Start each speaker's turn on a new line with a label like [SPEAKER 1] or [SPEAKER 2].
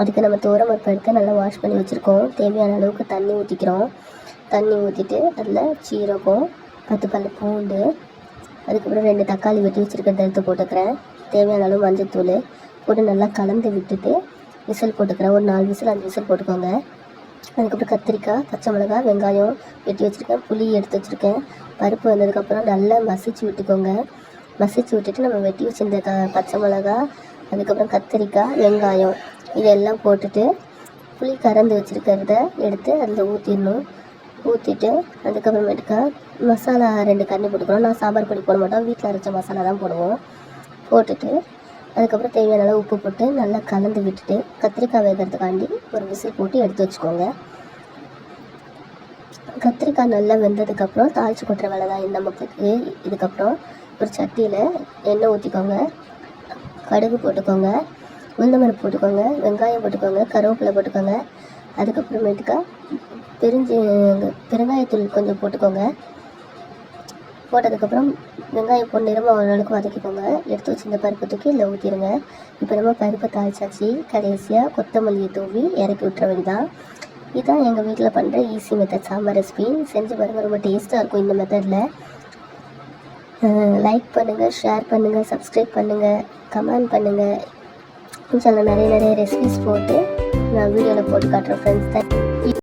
[SPEAKER 1] அதுக்கு நம்ம துவரம்பருப்பு எடுத்து நல்லா வாஷ் பண்ணி வச்சுருக்கோம். தேவையான அளவுக்கு தண்ணி ஊற்றிக்கிறோம் தண்ணி ஊற்றிட்டு அதில் சீரகம் பத்து பல்லு பூண்டு அதுக்கப்புறம் ரெண்டு தக்காளி வெட்டி வச்சுருக்கிறத எடுத்து போட்டுக்கிறேன். தேவையான அளவு மஞ்சத்தூள் போட்டு நல்லா கலந்து விட்டுட்டு விசில் போட்டுக்கிறேன். ஒரு நாலு விசில் அஞ்சு விசில் போட்டுக்கோங்க. அதுக்கப்புறம் கத்திரிக்காய் பச்சை மிளகாய் வெங்காயம் வெட்டி வச்சுருக்கேன். புளி எடுத்து வச்சுருக்கேன். பருப்பு வந்ததுக்கப்புறம் நல்லா மசிச்சு விட்டுக்கோங்க. மசிச்சு விட்டுட்டு நம்ம வெட்டி வச்சிருந்த க பச்சை மிளகா அதுக்கப்புறம் கத்திரிக்காய் வெங்காயம் இதெல்லாம் போட்டுட்டு புளி கறந்து வச்சுருக்கிறத எடுத்து அதில் ஊற்றிடணும் ஊற்றிட்டு அதுக்கப்புறமேட்டுக்கா மசாலா ரெண்டு கண்ணி போட்டுக்கிறோம் நான் சாம்பார் பொடி போட மாட்டோம். வீட்டில் அரைச்ச மசாலா தான் போடுவோம். போட்டுட்டு அதுக்கப்புறம் தேவையான அளவு உப்பு போட்டு நல்லா கலந்து விட்டுட்டு கத்திரிக்காய் வேகிறதுக்காண்டி ஒரு விசில் போட்டு எடுத்து வச்சுக்கோங்க. கத்திரிக்காய் நல்லா வெந்ததுக்கப்புறம் தாளிச்சு கொட்டுற வேலை தான் இந்த மக்களுக்கு இதுக்கப்புறம் ஒரு சட்டியில் எண்ணெய் ஊற்றிக்கோங்க கடுகு போட்டுக்கோங்க உளுந்தமரம் போட்டுக்கோங்க வெங்காயம் போட்டுக்கோங்க கருவேப்பிலை போட்டுக்கோங்க. அதுக்கப்புறமேட்டுக்கா பெருஞ்சி பெருங்காயத்தூள் கொஞ்சம் போட்டுக்கோங்க. போட்டதுக்கப்புறம் வெங்காயம் பொன்னிறமாக ஓரளவுக்கு வதக்கிக்கோங்க. எடுத்து வச்சிருந்த பருப்பு தூக்கி இல்லை ஊற்றிடுங்க இப்போ நம்ம பருப்பை தாளிச்சாச்சு. கடைசியாக கொத்தமல்லியை தூவி இறக்கி விட்டுற வேண்டியதான் இதுதான் எங்கள் வீட்டில் பண்ணுற ஈஸி மெத்தட் சாம்பார் ரெசிபி செஞ்சு பாருங்கள் ரொம்ப டேஸ்ட்டாக இருக்கும் இந்த மெத்தடில் லைக் பண்ணுங்கள் ஷேர் பண்ணுங்கள் சப்ஸ்கிரைப் பண்ணுங்கள் கமெண்ட் பண்ணுங்கள் சொல்ல நிறைய நிறைய ரெசிபிஸ் போட்டு நான் வீடியோவில் போட்டு காட்டுறேன் ஃப்ரெண்ட்ஸ் தான்